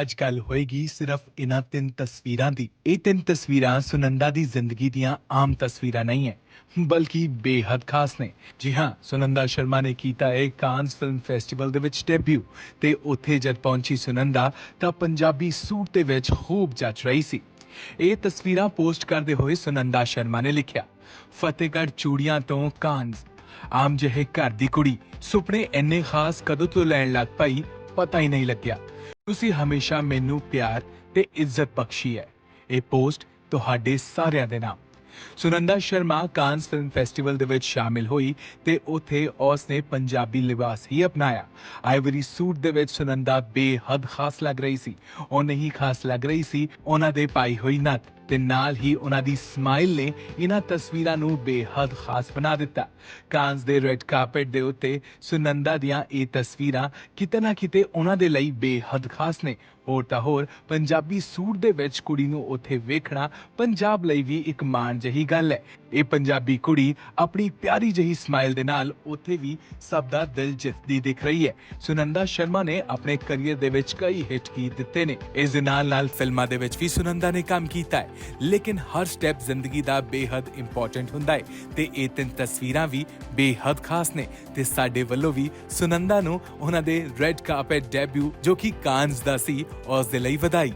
ਅੱਜ ਗੱਲ ਹੋਏਗੀ ਸਿਰਫ ਇਹਨਾਂ ਤਿੰਨ ਤਸਵੀਰਾਂ ਦੀ। ਇਹ ਤਿੰਨ ਤਸਵੀਰਾਂ ਸੁਨੰਦਾ ਦੀ ਜ਼ਿੰਦਗੀ ਦੀਆਂ ਆਮ ਤਸਵੀਰਾਂ ਨਹੀਂ ਹੈ ਬਲਕਿ ਬੇਹੱਦ ਖਾਸ ਨੇ। ਜੀ ਹਾਂ, ਸੁਨੰਦਾ ਸ਼ਰਮਾ ਨੇ ਕੀਤਾ ਹੈ ਕਾਨਸ ਫਿਲਮ ਫੈਸਟੀਵਲ ਦੇ ਵਿੱਚ ਡੈਬਿਊ ਤੇ ਉੱਥੇ ਜਦ ਪਹੁੰਚੀ ਸੁਨੰਦਾ ਤਾਂ ਪੰਜਾਬੀ ਸੂਟ ਦੇ ਵਿੱਚ ਖੂਬ ਜੱਚ ਰਹੀ ਸੀ। ਇਹ ਤਸਵੀਰਾਂ ਪੋਸਟ ਕਰਦੇ ਹੋਏ ਸੁਨੰਦਾ ਸ਼ਰਮਾ ਨੇ ਲਿਖਿਆ, ਫਤਿਹਗੜ੍ਹ ਚੂੜੀਆਂ ਤੋਂ ਕਾਨਸ। ਆਮ ਜਿਹੇ ਘਰ ਦੀ ਕੁੜੀ। ਸੁਪਨੇ ਇੰਨੇ ਖਾਸ ਕਦੋਂ ਤੋਂ ਲੈਣ ਲੱਗ ਪਈ, ਪਤਾ ਹੀ ਨਹੀਂ ਲੱਗਿਆ। ਤੁਸੀਂ ਹਮੇਸ਼ਾ ਮੈਨੂੰ ਪਿਆਰ ਤੇ ਇੱਜ਼ਤ ਬਖਸ਼ੀ ਹੈ। ਇਹ ਪੋਸਟ ਤੁਹਾਡੇ ਸਾਰਿਆਂ ਦੇ ਨਾਮ। Sunanda Sharma Cannes film festival ਦੇ ਵਿੱਚ ਸ਼ਾਮਿਲ ਹੋਈ ਤੇ ਉਥੇ ਉਸ ਨੇ ਪੰਜਾਬੀ ਲਿਬਾਸ ਹੀ ਅਪਣਾਇਆ। ਆਈਵਰੀ ਸੂਟ ਦੇ ਵਿੱਚ ਸੁਨੰਦਾ ਬੇਹੱਦ ਖਾਸ ਲੱਗ ਰਹੀ ਸੀ। ਉਹ ਨਹੀਂ ਖਾਸ ਲੱਗ ਰਹੀ ਸੀ, ਉਹਨਾਂ ਦੇ ਪਾਈ ਹੋਈ ਨੱਤ ਤੇ ਨਾਲ ਹੀ ਉਹਨਾਂ ਦੀ ਸਮਾਈਲ ਨੇ ਇਹਨਾਂ ਤਸਵੀਰਾਂ ਨੂੰ ਬੇਹੱਦ ਖਾਸ ਬਣਾ ਦਿੱਤਾ। ਕਾਂਸ ਦੇ ਰੈੱਡ ਕਾਰਪਟ ਦੇ ਉੱਤੇ ਸੁਨੰਦਾ ਦੀਆਂ ਇਹ ਤਸਵੀਰਾਂ ਕਿਤੇ ਨਾ ਕਿਤੇ ਉਹਨਾਂ ਦੇ ਲਈ ਬੇਹੱਦ ਖਾਸ ਨੇ। ਹੋਰ ਤਾਂ ਹੋਰ, ਪੰਜਾਬੀ ਸੂਟ ਦੇ ਵਿੱਚ ਕੁੜੀ ਨੂੰ ਉੱਥੇ ਵੇਖਣਾ ਪੰਜਾਬ ਲਈ ਵੀ ਇੱਕ ਮਾਣ ਜਹੀ ਗੱਲ ਹੈ। ਇਹ ਪੰਜਾਬੀ ਕੁੜੀ ਆਪਣੀ ਪਿਆਰੀ ਜਹੀ ਸਮਾਈਲ ਦੇ ਨਾਲ ਉੱਥੇ ਵੀ ਸਭ ਦਾ ਦਿਲ ਜਿੱਤਦੀ ਦਿਖ ਰਹੀ ਹੈ। ਸੁਨੰਦਾ ਸ਼ਰਮਾ ਨੇ ਆਪਣੇ ਕੈਰੀਅਰ ਦੇ ਵਿੱਚ ਕਈ ਹਿੱਟ ਗੀਤ ਦਿੱਤੇ ਨੇ। ਇਸ ਦੇ ਨਾਲ ਨਾਲ ਫਿਲਮਾਂ ਦੇ ਵਿੱਚ ਵੀ ਸੁਨੰਦਾ ਨੇ ਕੰਮ ਕੀਤਾ ਹੈ। ਲੇਕਿਨ ਹਰ ਸਟੈਪ ਜ਼ਿੰਦਗੀ ਦਾ ਬੇਹੱਦ ਇੰਪੋਰਟੈਂਟ ਹੁੰਦਾ ਹੈ ਤੇ ਇਹ ਤਿੰਨ ਤਸਵੀਰਾਂ ਵੀ ਬੇਹੱਦ ਖਾਸ ਨੇ ਤੇ ਸਾਡੇ ਵੱਲੋਂ ਵੀ ਸੁਨੰਦਾ ਨੂੰ ਉਹਨਾਂ ਦੇ ਰੈੱਡ ਕਾਰਪਟ ਡੈਬਿਊ ਜੋ ਕਿ ਕਾਨਸ ਦਾ ਸੀ, ਉਸ ਦੇ ਲਈ ਵਧਾਈ।